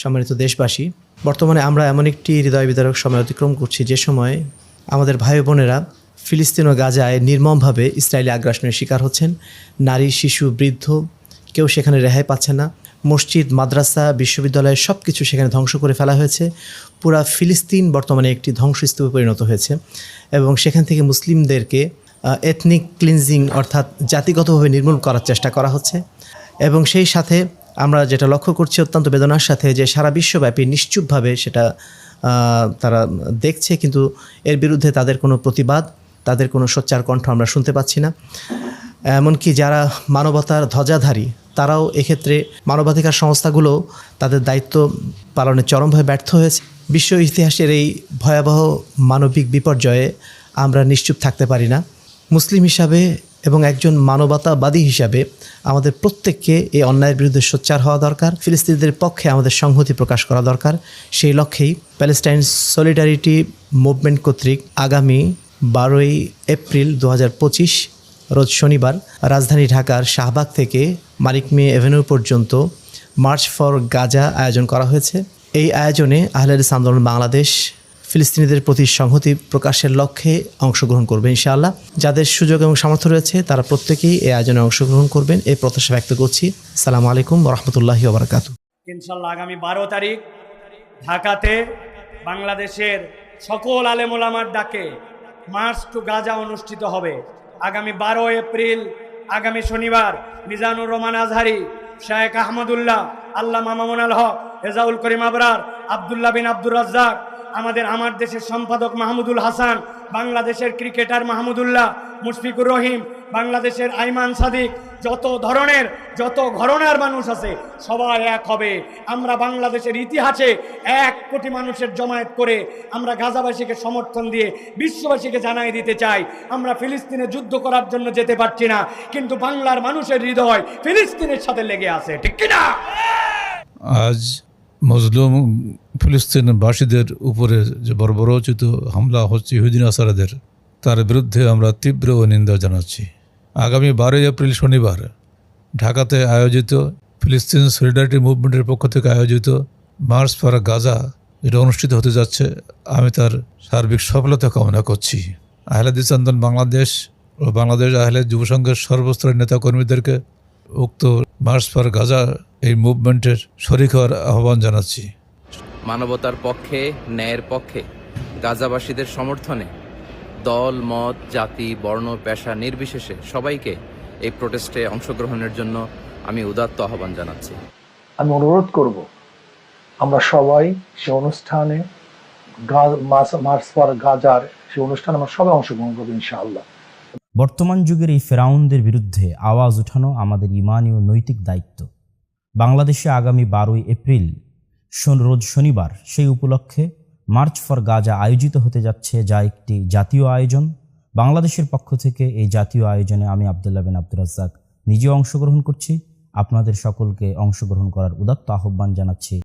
সম্মানিত দেশবাসী, বর্তমানে আমরা এমন একটি হৃদয় বিদারক সময় অতিক্রম করছি যে সময় আমাদের ভাই বোনেরা ফিলিস্তিন ও গাজায় নির্মমভাবে ইসরায়েলি আগ্রাসনের শিকার হচ্ছেন। নারী, শিশু, বৃদ্ধ কেউ সেখানে রেহাই পাচ্ছে না। মসজিদ, মাদ্রাসা, বিশ্ববিদ্যালয় সব কিছু সেখানে ধ্বংস করে ফেলা হয়েছে। পুরা ফিলিস্তিন বর্তমানে একটি ধ্বংসস্তূপে পরিণত হয়েছে এবং সেখান থেকে মুসলিমদেরকে এথনিক ক্লিনজিং অর্থাৎ জাতিগতভাবে নির্মূল করার চেষ্টা করা হচ্ছে। এবং সেই সাথে আমরা যেটা লক্ষ্য করছি অত্যন্ত বেদনার সাথে যে সারা বিশ্বব্যাপী নিশ্চুপভাবে সেটা তারা দেখছে, কিন্তু এর বিরুদ্ধে তাদের কোনো প্রতিবাদ, তাদের কোনো সোচ্চার কণ্ঠ আমরা শুনতে পাচ্ছি না। এমনকি যারা মানবতার ধ্বজাধারী, তারাও এক্ষেত্রে মানবাধিকার সংস্থাগুলো তাদের দায়িত্ব পালনে চরমভাবে ব্যর্থ হয়েছে। বিশ্ব ইতিহাসের এই ভয়াবহ মানবিক বিপর্যয়ে আমরা নিশ্চুপ থাকতে পারি না। মুসলিম হিসাবে এবং একজন মানবতাবাদী হিসাবে আমাদের প্রত্যেককে এই অন্যায়ের বিরুদ্ধে সোচ্চার হওয়া দরকার, ফিলিস্তিনিদের পক্ষে আমাদের সংহতি প্রকাশ করা দরকার। সেই লক্ষ্যেই প্যালেস্টাইন সলিডারিটি মুভমেন্ট কর্তৃক আগামী বারোই এপ্রিল দু হাজার পঁচিশ, রোজ শনিবার, রাজধানী ঢাকার শাহবাগ থেকে মালিক মিয়া এভিনিউ পর্যন্ত মার্চ ফর গাজা আয়োজন করা হয়েছে। এই আয়োজনে আহলেদ আন্দোলন বাংলাদেশ ফিলিস্তিনিদের প্রতি সংহতি প্রকাশের লক্ষ্যে অংশগ্রহণ করবে ইনশাআল্লাহ। যাদের সুযোগ এবং সামর্থ্য রয়েছে, তারা প্রত্যেকেই এই আয়োজনে অংশগ্রহণ করবেন। এই প্রত্যাশা ব্যক্ত করছি। সালাম আলাইকুম রহমতুল্লাহি ইনশাল্লাহ আগামী বারো তারিখ ঢাকাতে বাংলাদেশের সকল আলেমোলামার ডাকে মার্চ টু গাজা অনুষ্ঠিত হবে। আগামী বারো এপ্রিল, আগামী শনিবার মিজানুর রহমান আজহারি শায়েক আহমদুল্লাহ আল্লাহ মামামুন আল হক রেজাউল করিম আবরার, আবদুল্লাহ বিন আব্দুর রাজ্জাক আমাদের আমার দেশের সম্পাদক মাহমুদুল হাসান, বাংলাদেশের ক্রিকেটার মাহমুদুল্লাহ মুশফিকুর রহিম, বাংলাদেশের আইমান সাদিক, যত ধরনের, যত ঘরনার মানুষ আছে, সবাই এক হবে। আমরা বাংলাদেশের ইতিহাসে এক কোটি মানুষের জমায়েত করে আমরা গাজাবাসীকে সমর্থন দিয়ে বিশ্ববাসীকে জানাই দিতে চাই। আমরা ফিলিস্তিনে যুদ্ধ করার জন্য যেতে পারছি না, কিন্তু বাংলার মানুষের হৃদয় ফিলিস্তিনের সাথে লেগে আছে, ঠিক কিনা? আজ মজলুম ফিলিস্তিনবাসীদের উপরে যে বর্বরোচিত হামলা হচ্ছে ইহুদিন আসারাদের, তার বিরুদ্ধে আমরা তীব্র নিন্দা জানাচ্ছি। আগামী বারোই এপ্রিল শনিবার ঢাকাতে আয়োজিত ফিলিস্তিন সলিডারিটি মুভমেন্টের পক্ষ থেকে আয়োজিত মার্চ ফর গাজা যেটা অনুষ্ঠিত হতে যাচ্ছে। আমি তার সার্বিক সফলতা কামনা করছি। আহলেদিস আন্দোলন বাংলাদেশ ও বাংলাদেশ আহলেদ যুব সংঘের সর্বস্তরের নেতাকর্মীদেরকে উক্ত মার্চ ফর গাজা এই মুভমেন্টের শরিক হওয়ার আহ্বান জানাচ্ছি। মানবতার পক্ষে ন্যায়ের পক্ষে গাজাবাসীদের সমর্থনে দল মত জাতি বর্ণ পেশা নির্বিশেষে সবাইকে এই প্রোটেস্টে অংশগ্রহণের জন্য আমি উদাত্ত আহ্বান জানাচ্ছি। আমি অনুরোধ করব আমরা সবাই সে অনুষ্ঠানে ফর গাজার সে অনুষ্ঠানে আমরা সবাই অংশগ্রহণ করব ইনশাআল্লাহ। বর্তমান যুগের এই ফেরাউনদের বিরুদ্ধে আওয়াজ ওঠানো আমাদের ইমানি ও নৈতিক দায়িত্ব। বাংলাদেশে আগামী বারোই এপ্রিল রোজ শনিবার, সেই উপলক্ষে মার্চ ফর গাজা আয়োজিত হতে যাচ্ছে যা একটি জাতীয় আয়োজন। বাংলাদেশের পক্ষ থেকে এই জাতীয় আয়োজনে আমি আবদুল্লাহ বিন আব্দুর রাজ্জাক নিজেও অংশগ্রহণ করছি। আপনাদের সকলকে অংশগ্রহণ করার উদাত্ত আহ্বান জানাচ্ছি।